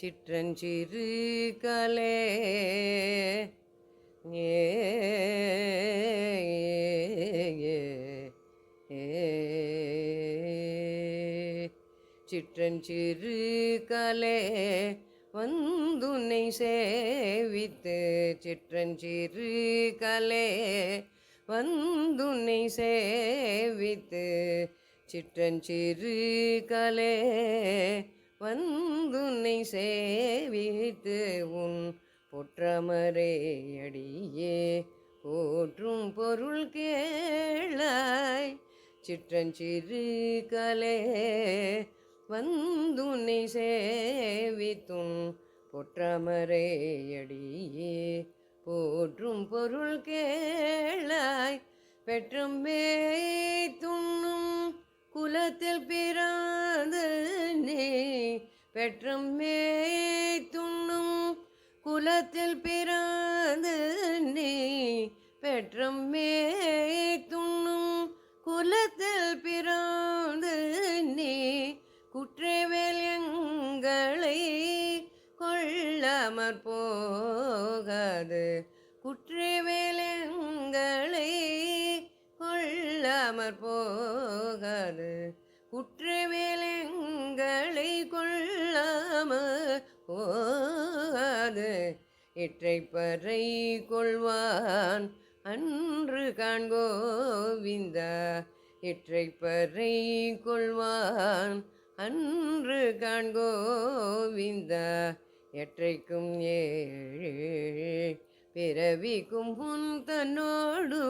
சிற்றஞ்சிறு கலே. ஏ சிற்றஞ்சிறு கலே வந்துனை சேவித்து. சிற்றஞ்சிறு கலே வந்துனை சேவித்து. சிற்றஞ்சிறு கலே வந்துன்னை சேவித்து உன் பொற்றமரே அடியே. போற்றும் பொருள் கேளாய் சிற்றஞ்சிறு கலே. வந்துன்னை சேவித்தும் பொற்றமரே அடியே. போற்றும் பொருள் கேளாய் பெற்றும் மே துண்ணும் குலத்தில் பிறந்த நீ பெற்றும் துண்ணும் குலத்தில் பிறந்த நீ பெற்றும் துண்ணும் குலத்தில் பிறந்து நீ குற்றவேல் எங்களை கொள்ளமற் போகாது. கொள்ளமற் போகாது குற்றவேல் எங்களை போகாது இற்றைப்பறை கொள்வான் அன்று காண்கோவிந்தா. இற்றைப்பறை கொள்வான் அன்று காண்கோவிந்தா. எற்றைக்கும் ஏழு பிறவிக்கும் முன் தன்னோடு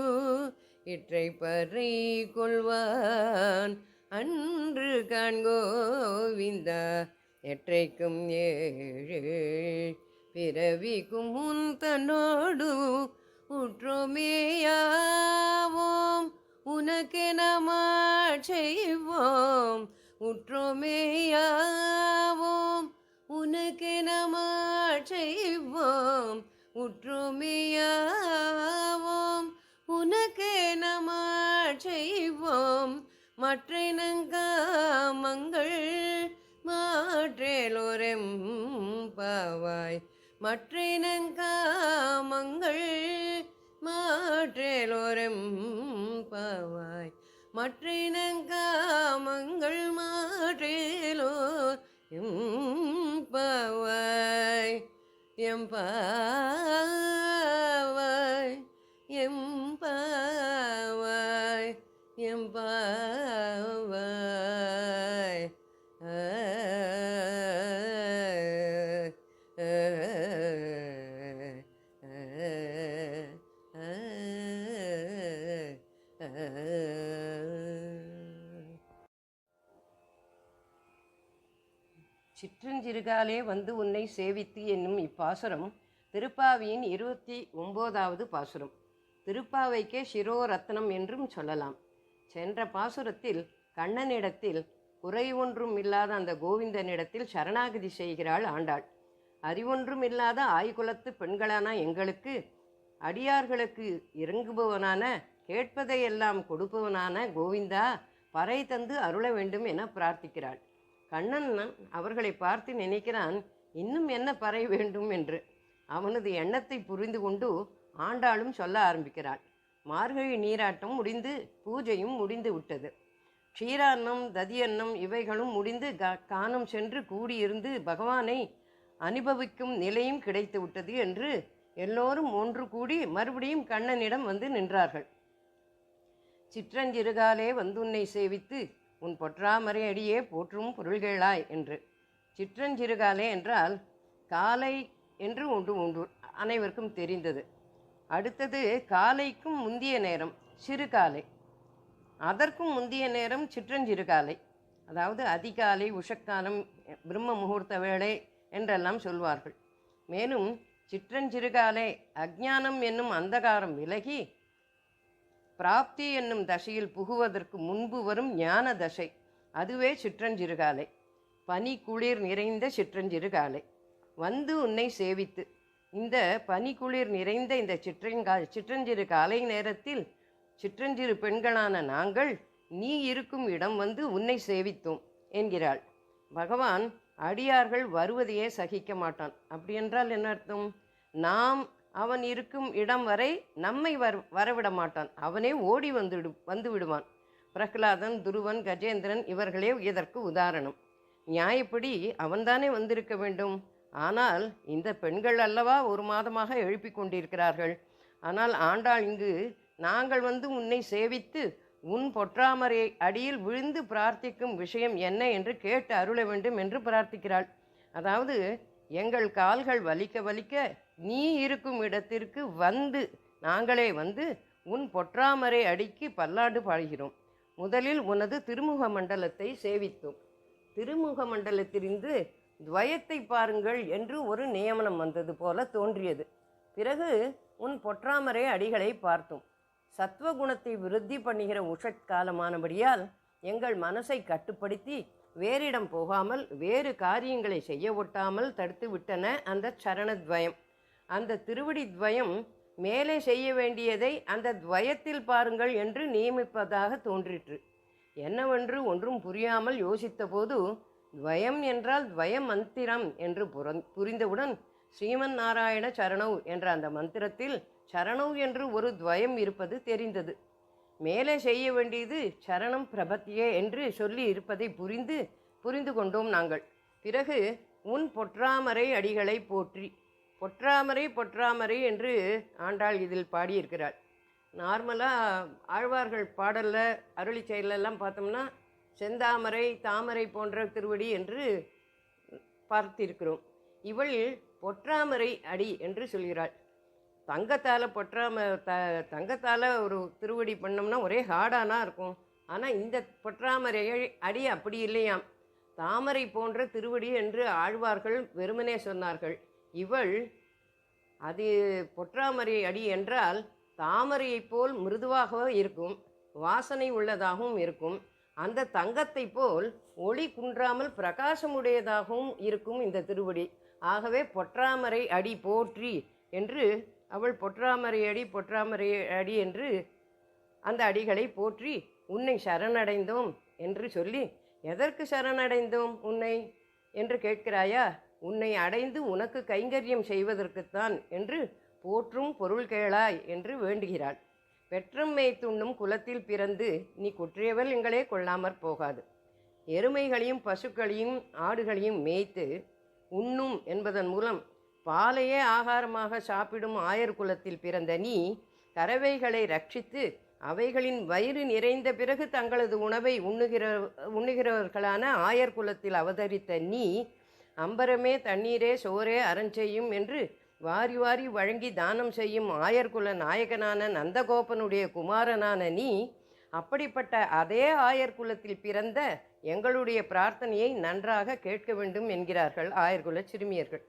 இற்றை பறி கொள்வான். அன்று காண்கோவிந்த எற்றைக்கும் ஏழு பிறவிக்கும் முன் தன்னோடு உற்றோமேயாவோம். உனக்கு உனக்கென செய்வோம். உற்றோமேயாவோம். உனக்கு உனக்கென செய்வோம். உற்றோமேயா மற்றினங்காமங்கள் மாற்றேலோரெம் பாவாய் மற்றினங்காமங்கள் மாற்றேலோரெம் பாவாய் மற்றினங்காமங்கள் மாற்றேலோர் எம் பாவாய் எம் பா சிற்றஞ்சிறுகாலே வந்து உன்னை சேவித்து என்னும் இப்பாசுரம். திருப்பாவியின் இருபத்தி ஒம்போதாவது பாசுரம். திருப்பாவைக்கே சிரோரத்னம் என்றும் சொல்லலாம். சென்ற பாசுரத்தில் கண்ணனிடத்தில் குறை ஒன்றும் இல்லாத அந்த கோவிந்தனிடத்தில் சரணாகதி செய்கிறாள் ஆண்டாள். அறிவொன்றும் இல்லாத ஆய்குலத்து பெண்களான எங்களுக்கு அடியார்களுக்கு இறங்குபவனான கேட்பதையெல்லாம் கொடுப்பவனான கோவிந்தா பறை தந்து அருள வேண்டும் என பிரார்த்திக்கிறாள். கண்ணன் அவர்களை பார்த்து நினைக்கிறான் இன்னும் என்ன பறை வேண்டும்? என்று. அவனது எண்ணத்தை புரிந்து கொண்டு ஆண்டாளும் சொல்ல ஆரம்பிக்கிறாள். மார்கழி நீராட்டம் முடிந்து பூஜையும் முடிந்து விட்டது. க்ஷீரான்னம் ததியன்னம் இவைகளும் முடிந்து காணம் சென்று கூடியிருந்து பகவானை அனுபவிக்கும் நிலையும் கிடைத்து விட்டது என்று எல்லோரும் ஒன்று கூடி மறுபடியும் கண்ணனிடம் வந்து நின்றார்கள். சிற்றஞ்சிறுகாலே வந்துன்னை சேவித்து உன் பொற்றாமரை அடியே போற்றும் பொருள்களாய் என்று. சிற்றஞ்சிறுகாலே என்றால் காலை என்று உண்டு உண்டு அனைவருக்கும் தெரிந்தது. அடுத்தது காலைக்கும் முந்திய நேரம் சிறுகாலை. அதற்கும் முந்திய நேரம் சிற்றஞ்சிறுகாலை. அதாவது அதிகாலை உஷக்காலம் பிரம்ம முகூர்த்த வேளை என்றெல்லாம் சொல்வார்கள். மேலும் சிற்றஞ்சிறுகாலை அஜ்ஞானம் என்னும் அந்தகாரம் விலகி பிராப்தி என்னும் தசையில் புகுவதற்கு முன்பு வரும் ஞான தசை. அதுவே சிற்றஞ்சிறுகாலை. பனி குளிர் நிறைந்த சிற்றஞ்சிறுகாலை. வந்து உன்னை சேவித்து. இந்த பனி குளிர் நிறைந்த இந்த சிற்றங்கா சிற்றஞ்சிறு காலை நேரத்தில் சிற்றஞ்சிறு பெண்களான நாங்கள் நீ இருக்கும் இடம் வந்து உன்னை சேவித்தோம் என்கிறாள். பகவான் அடியார்கள் வருவதையே சகிக்க மாட்டான். அப்படி என்றால் என்ன அர்த்தம்? நாம் அவன் இருக்கும் இடம் வரை நம்மை வர் வரவிட மாட்டான் அவனே ஓடி வந்துடு வந்து விடுவான் பிரகலாதன் துருவன் கஜேந்திரன் இவர்களே இதற்கு உதாரணம். நியாயப்படி அவன்தானே வந்திருக்க வேண்டும். ஆனால் இந்த பெண்கள் அல்லவா ஒரு மாதமாக எழுப்பிக் கொண்டிருக்கிறார்கள்? ஆனால் ஆண்டாள் இங்கு நாங்கள் வந்து உன்னை சேவித்து உன் பொற்றாமரை அடியில் விழுந்து பிரார்த்திக்கும் விஷயம் என்ன என்று கேட்டு அருள வேண்டும் என்று பிரார்த்திக்கிறாள். அதாவது எங்கள் கால்கள் வலிக்க வலிக்க நீ இருக்கும் இடத்திற்கு வந்து நாங்களே வந்து உன் பொற்றாமரை அடிக்கு பல்லாண்டு பாடுகிறோம். முதலில் உனது திருமுக மண்டலத்தை சேவித்தோம். திருமுக மண்டலத்திலிருந்து துவயத்தை பாருங்கள் என்று ஒரு நியமனம் வந்தது போல தோன்றியது. பிறகு உன் பொற்றாமரை அடிகளை பார்த்தோம். சத்வகுணத்தை விருத்தி பண்ணுகிற உஷற்காலமானபடியால் எங்கள் மனசை கட்டுப்படுத்தி வேறிடம் போகாமல் வேறு காரியங்களை செய்ய ஒட்டாமல் தடுத்து விட்டன அந்த சரணத்வயம். அந்த திருவடி துவயம் மேலே செய்ய வேண்டியதை அந்த துவயத்தில் பாருங்கள் என்று நியமிப்பதாக தோன்றிற்று. என்னவென்று ஒன்றும் புரியாமல் யோசித்தபோது துவயம் என்றால் துவய மந்திரம் என்று புரந் புரிந்தவுடன் ஸ்ரீமன் நாராயண சரணவ் என்ற அந்த மந்திரத்தில் சரணவ் என்று ஒரு துவயம் இருப்பது தெரிந்தது. மேலே செய்ய வேண்டியது சரணம் பிரபத்தியே என்று சொல்லி இருப்பதை புரிந்து புரிந்து கொண்டோம் நாங்கள். பிறகு உன் பொற்றாமரை அடிகளை போற்றி பொற்றாமரை பொற்றாமரை என்று ஆண்டாள் இதில் பாடியிருக்கிறாள். நார்மலாக ஆழ்வார்கள் பாடலில் அருளி செயலெல்லாம் பார்த்தோம்னா செந்தாமரை தாமரை போன்ற திருவடி என்று பார்த்திருக்கிறோம். இவள் பொற்றாமரை அடி என்று சொல்கிறாள். தங்கத்தால் பொற்றாம த தங்கத்தால் ஒரு திருவடி பண்ணோம்னா ஒரே ஹார்டானா இருக்கும். ஆனால் இந்த பொற்றாமரை அடி அப்படி இல்லையாம். தாமரை போன்ற திருவடி என்று ஆழ்வார்கள் வெறுமனே சொன்னார்கள். இவள் அது பொற்றாமரை அடி என்றால் தாமரையைப் போல் மிருதுவாக இருக்கும் வாசனை உள்ளதாகவும் இருக்கும். அந்த தங்கத்தை போல் ஒளி குன்றாமல் பிரகாசமுடையதாகவும் இருக்கும் இந்த திருவடி. ஆகவே பொற்றாமரை அடி போற்றி என்று அவள் பொற்றாமரை அடி பொற்றாமரை அடி என்று அந்த அடிகளை போற்றி உன்னை சரணடைந்தோம் என்று சொல்லி எதற்கு சரணடைந்தோம் உன்னை? என்று கேட்கிறாயா? உன்னை அடைந்து உனக்கு கைங்கரியம் செய்வதற்குத்தான் என்று போற்றும் பொருள் கேளாய் என்று வேண்டுகிறாள். பெற்றம்மை துண்ணும் குலத்தில் பிறந்து நீ குற்றியவள் எங்களே கொள்ளாமற் போகாது. எருமைகளையும் பசுக்களையும் ஆடுகளையும் மேய்த்து உண்ணும் என்பதன் மூலம் பாலையே ஆகாரமாக சாப்பிடும் ஆயர் குலத்தில் பிறந்த நீ கறவைகளை ரட்சித்து அவைகளின் வயிறு நிறைந்த பிறகு தங்களது உணவை உண்ணுகிற உண்ணுகிறவர்களான ஆயர் குலத்தில் அவதரித்த நீ அம்பரமே தண்ணீரே சோரே அறஞ்செய்யும் என்று வாரி வாரி வழங்கி தானம் செய்யும் ஆயர்குல நாயகனான நந்தகோபனுடைய குமாரனான நீ அப்படிப்பட்ட அதே ஆயர்குலத்தில் பிறந்த எங்களுடைய பிரார்த்தனையை நன்றாக கேட்க வேண்டும் என்கிறார்கள் ஆயர்குல சிறுமியர்கள்.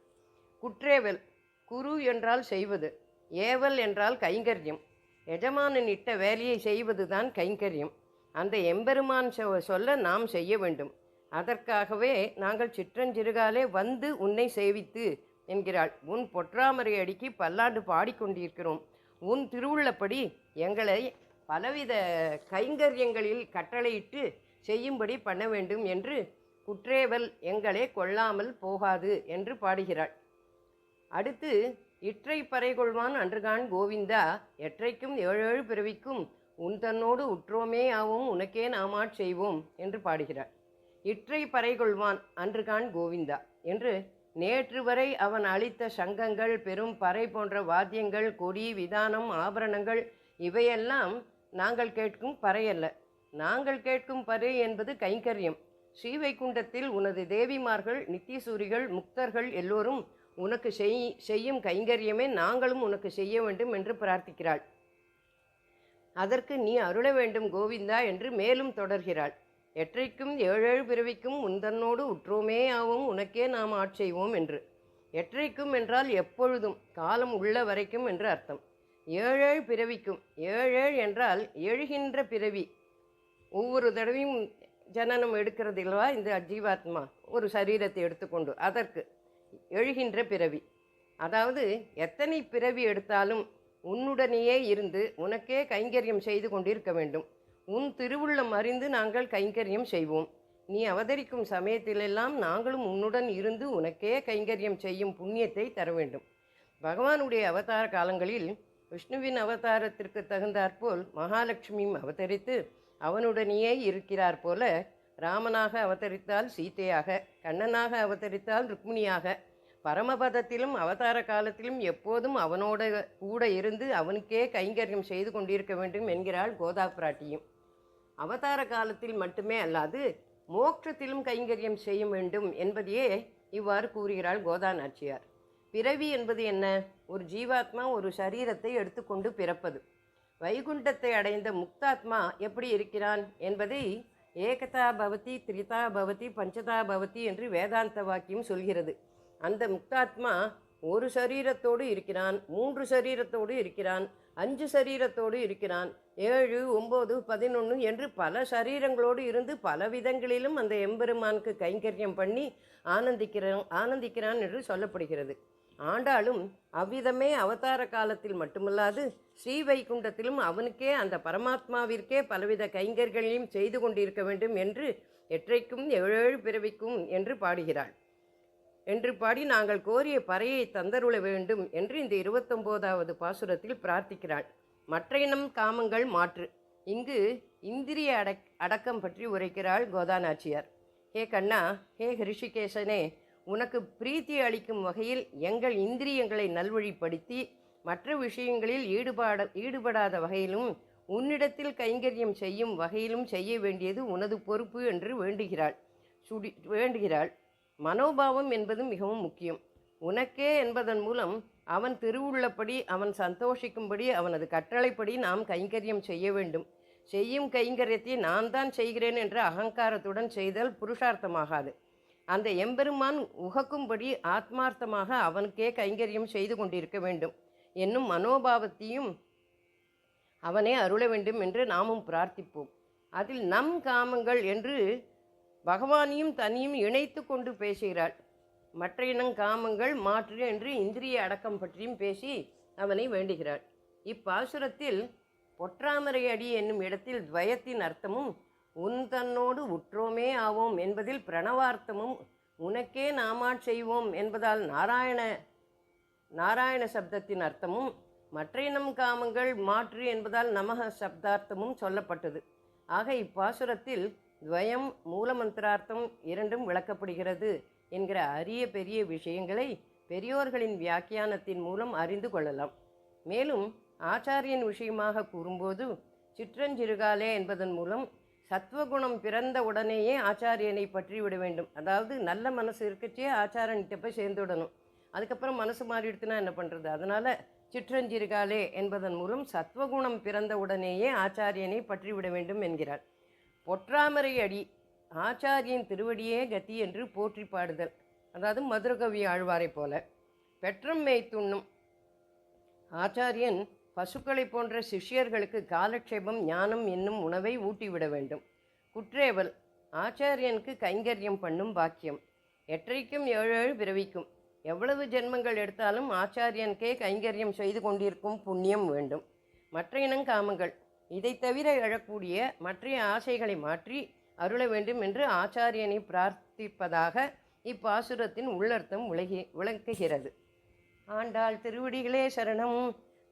குற்றேவல் குரு என்றால் செய்வது ஏவல் என்றால் கைங்கரியம். எஜமானன் இட்ட வேலையை செய்வதுதான் கைங்கரியம். அந்த எம்பெருமான் சொ- சொல்ல நாம் செய்ய வேண்டும். அதற்காகவே நாங்கள் சிற்றஞ்சிறுகாலே வந்து உன்னை சேவித்து என்கிறாள். உன் பொற்றாமரை அடிக்கு பல்லாண்டு பாடிக்கொண்டிருக்கிறோம். உன் திருவுள்ளப்படி எங்களை பலவித கைங்கரியங்களில் கட்டளையிட்டு செய்யும்படி பண்ண வேண்டும் என்று குற்றேவல் எங்களை கொள்ளாமல் போகாது என்று பாடுகிறாள். அடுத்து இற்றை பறைகொள்வான் அன்றுகான் கோவிந்தா எற்றைக்கும் ஏழேழு பிறவிக்கும் உன் தன்னோடு உற்றோமே ஆவோம் உனக்கே நாமாட் செய்வோம் என்று பாடுகிறார் இற்றை பறைகொள்வான் அன்றுகான் கோவிந்தா என்று நேற்று வரை அவன் அளித்த சங்கங்கள் பெரும் பறை போன்ற வாத்தியங்கள் கொடி விதானம் ஆபரணங்கள் இவையெல்லாம் நாங்கள் கேட்கும் பறை அல்ல. நாங்கள் கேட்கும் பறை என்பது கைங்கரியம். ஸ்ரீவைகுண்டத்தில் உனது தேவிமார்கள் நித்தியசூரிகள் முக்தர்கள் எல்லோரும் உனக்கு செய் செய்யும் கைங்கரியமே நாங்களும் உனக்கு செய்ய வேண்டும் என்று பிரார்த்திக்கிறாள். அதற்கு நீ அருள வேண்டும் கோவிந்தா என்று மேலும் தொடர்கிறாள். எற்றைக்கும் ஏழேழு பிறவிக்கும் உந்தன்னோடு உற்றோமே ஆவோம் உனக்கே நாம் ஆட்செய்வோம் என்று. எற்றைக்கும் என்றால் எப்பொழுதும் காலம் உள்ள வரைக்கும் என்று அர்த்தம். ஏழேழு பிறவிக்கும் ஏழேழு என்றால் எழுகின்ற பிறவி. ஒவ்வொரு தடவையும் ஜனனம் எடுக்கிறது இல்லவா இந்த ஜீவாத்மா? ஒரு சரீரத்தை எடுத்துக்கொண்டு அதற்கு எழுகின்ற பிறவி. அதாவது எத்தனை பிறவி எடுத்தாலும் உன்னுடனேயே இருந்து உனக்கே கைங்கரியம் செய்து கொண்டிருக்க வேண்டும். உன் திருவுள்ளம் அறிந்து நாங்கள் கைங்கரியம் செய்வோம். நீ அவதரிக்கும் சமயத்திலெல்லாம் நாங்களும் உன்னுடன் இருந்து உனக்கே கைங்கரியம் செய்யும் புண்ணியத்தை தர வேண்டும் பகவானுடைய அவதார காலங்களில் விஷ்ணுவின் அவதாரத்திற்கு தகுந்தாற்போல் மகாலட்சுமியும் அவதரித்து அவனுடனேயே இருக்கிறார் போல ராமனாக அவதரித்தால் சீதையாக கண்ணனாக அவதரித்தால் ருக்மிணியாக பரமபதத்திலும் அவதார காலத்திலும் எப்போதும் அவனோட கூட இருந்து அவனுக்கே கைங்கரியம் செய்து கொண்டிருக்க வேண்டும் என்கிறாள் கோதா பிராட்டியும் அவதார காலத்தில் மட்டுமே அல்லாது மோட்சத்திலும் கைங்கரியம் செய்ய வேண்டும் என்பதையே இவ்வாறு கூறுகிறாள் கோதா நாச்சியார் பிறவி என்பது என்ன? ஒரு ஜீவாத்மா ஒரு சரீரத்தை எடுத்துக்கொண்டு பிறப்பது. வைகுண்டத்தை அடைந்த முக்தாத்மா எப்படி இருக்கிறான் என்பதை ஏகதா பவதி திரிதா பவதி பஞ்சதா பவதி என்று வேதாந்த வாக்கியம் சொல்கிறது. அந்த முக்தாத்மா ஒரு சரீரத்தோடு இருக்கிறான் மூன்று சரீரத்தோடு இருக்கிறான் அஞ்சு சரீரத்தோடு இருக்கிறான் ஏழு ஒம்பது பதினொன்று என்று பல சரீரங்களோடு இருந்து பல விதங்களிலும் அந்த எம்பெருமானுக்கு கைங்கரியம் பண்ணி ஆனந்திக்கிறான் ஆனந்திக்கிறான் என்று சொல்லப்படுகிறது. ஆண்டாலும் அவ்விதமே அவதார காலத்தில் மட்டுமல்லாது ஸ்ரீ வைகுண்டத்திலும் அவனுக்கே அந்த பரமாத்மாவிற்கே பலவித கைங்கர்களையும் செய்து கொண்டிருக்க வேண்டும் என்று எற்றைக்கும் ஏழேழு பிறவிக்கும் என்று பாடுகிறாள். என்று பாடி நாங்கள் கோரிய பறையை தந்தருள வேண்டும் என்று இந்த இருபத்தொம்போதாவது பாசுரத்தில் பிரார்த்திக்கிறாள். மற்ற இனம் காமங்கள் மாற்று. இங்கு இந்திரிய அடக் அடக்கம் பற்றி உரைக்கிறாள் கோதாநாச்சியார். ஹே கண்ணா ஹே ஹரிஷிகேசனே உனக்கு பிரீத்தி அளிக்கும் வகையில் எங்கள் இந்திரியங்களை நல்வழிப்படுத்தி மற்ற விஷயங்களில் ஈடுபாட ஈடுபடாத வகையிலும் உன்னிடத்தில் கைங்கரியம் செய்யும் வகையிலும் செய்ய வேண்டியது உனது பொறுப்பு என்று வேண்டுகிறாள். சுடி வேண்டுகிறாள். மனோபாவம் என்பது மிகவும் முக்கியம். உனக்கே என்பதன் மூலம் அவன் திருவுள்ளப்படி அவன் சந்தோஷிக்கும்படி அவனது கட்டளைப்படி நாம் கைங்கரியம் செய்ய வேண்டும். செய்யும் கைங்கரியத்தை நான் தான் செய்கிறேன் என்ற அகங்காரத்துடன் செய்தல் புருஷார்த்தமாகாது. அந்த எம்பெருமான் உகக்கும்படி ஆத்மார்த்தமாக அவனுக்கே கைங்கரியம் செய்து கொண்டிருக்க வேண்டும். என்னும் மனோபாவத்தையும் அவனே அருள வேண்டும் என்று நாமும் பிரார்த்திப்போம். அதில் நம் காமங்கள் என்று பகவானையும் தனியும் இணைத்து கொண்டு பேசுகிறாள். மற்ற இனம் காமங்கள் மாற்று என்று இந்திரிய அடக்கம் பற்றியும் பேசி அவனை வேண்டுகிறாள். இப்பாசுரத்தில் பொற்றாமரை அடி என்னும் இடத்தில் துவயத்தின் அர்த்தமும் உன் தன்னோடு உற்றோமே ஆவோம் என்பதில் பிரணவார்த்தமும் உனக்கே நாமாட் செய்வோம் என்பதால் நாராயண நாராயண சப்தத்தின் அர்த்தமும் மற்ற இனம் காமங்கள் மாற்று என்பதால் நமக சப்தார்த்தமும் சொல்லப்பட்டது. ஆக இப்பாசுரத்தில் துவயம் மூலமந்திரார்த்தம் இரண்டும் விளக்கப்படுகிறது என்கிற அரிய பெரிய விஷயங்களை பெரியோர்களின் வியாக்கியானத்தின் மூலம் அறிந்து கொள்ளலாம். மேலும் ஆச்சாரியன் விஷயமாக கூறும்போது சிற்றஞ்சிறுகாலே என்பதன் மூலம் சத்வகுணம் பிறந்த உடனேயே ஆச்சாரியனை பற்றி விட வேண்டும். அதாவது நல்ல மனசு இருக்கச்சே ஆச்சாரன்கிட்ட போய் சேர்ந்து விடணும் அதுக்கப்புறம் மனசு மாறிடுத்துனா என்ன பண்ணுறது அதனால் சிற்றஞ்சிறுகாலே என்பதன் மூலம் சத்வகுணம் பிறந்த உடனேயே ஆச்சாரியனை பற்றி விட வேண்டும் என்கிறார் பொற்றாமரை அடி ஆச்சாரியன் திருவடியே கதி என்று போற்றி பாடுதல். அதாவது மதுரகவி ஆழ்வாரை போல. பெற்றம் மேய்த்துண்ணும். ஆச்சாரியன் பசுக்களை போன்ற சிஷ்யர்களுக்கு காலக்ஷேபம் ஞானம் என்னும் உணவை ஊட்டிவிட வேண்டும். குற்றேவல் ஆச்சாரியனுக்கு கைங்கரியம் பண்ணும் பாக்கியம். எற்றைக்கும் ஏழு பிறவிக்கும். எவ்வளவு ஜென்மங்கள் எடுத்தாலும் ஆச்சாரியனுக்கே கைங்கரியம் செய்து கொண்டிருக்கும் புண்ணியம் வேண்டும். மற்ற இனங்காமங்கள். இதை தவிர எழக்கூடிய மற்ற ஆசைகளை மாற்றி அருள வேண்டும் என்று ஆச்சாரியனை பிரார்த்திப்பதாக இப்பாசுரத்தின் உள்ளர்த்தம் உலகி விளக்குகிறது. ஆண்டாள் திருவடிகளே சரணம்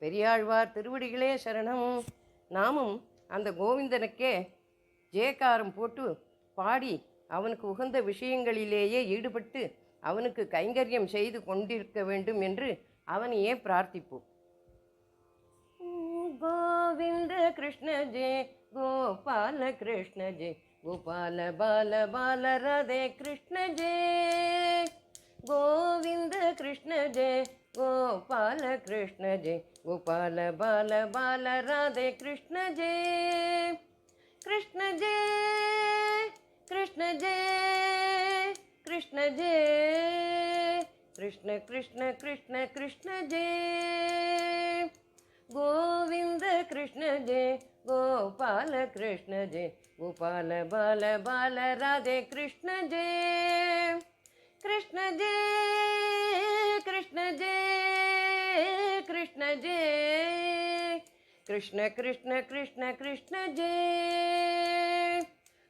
பெரியாழ்வார் திருவடிகளே சரணம். நாமும் அந்த கோவிந்தனுக்கே ஜேகாரம் போட்டு பாடி அவனுக்கு உகந்த விஷயங்களிலேயே ஈடுபட்டு அவனுக்கு கைங்கரியம் செய்து கொண்டிருக்க வேண்டும் என்று அவனையே பிரார்த்திப்போம். गोविंद कृष्ण जय गोपाल कृष्ण जय गोपाल बाल बाल राधे कृष्ण जय गोविंद कृष्ण जय गोपाल कृष्ण जय गोपाल बाल बाल राधे कृष्ण जय कृष्ण जय कृष्ण जय कृष्ण जय कृष्ण कृष्ण कृष्ण कृष्ण जय గోవింద కృష్ణ జయ గోపాల కృష్ణ జయ గోపాల బాల బాల రాధే కృష్ణ జయ కృష్ణ జయ కృష్ణ జయ కృష్ణ జయ కృష్ణ కృష్ణ కృష్ణ కృష్ణ జయ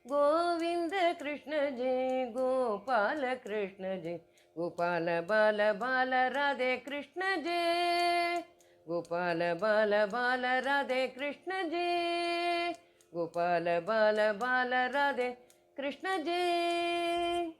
గోవింద కృష్ణ జయ గోపాల కృష్ణ జయ గోపాల బాల బాల రాధే కృష్ణ జయ गोपाल बाल बाल राधे कृष्ण जय गोपाल बाल बाल राधे कृष्ण जय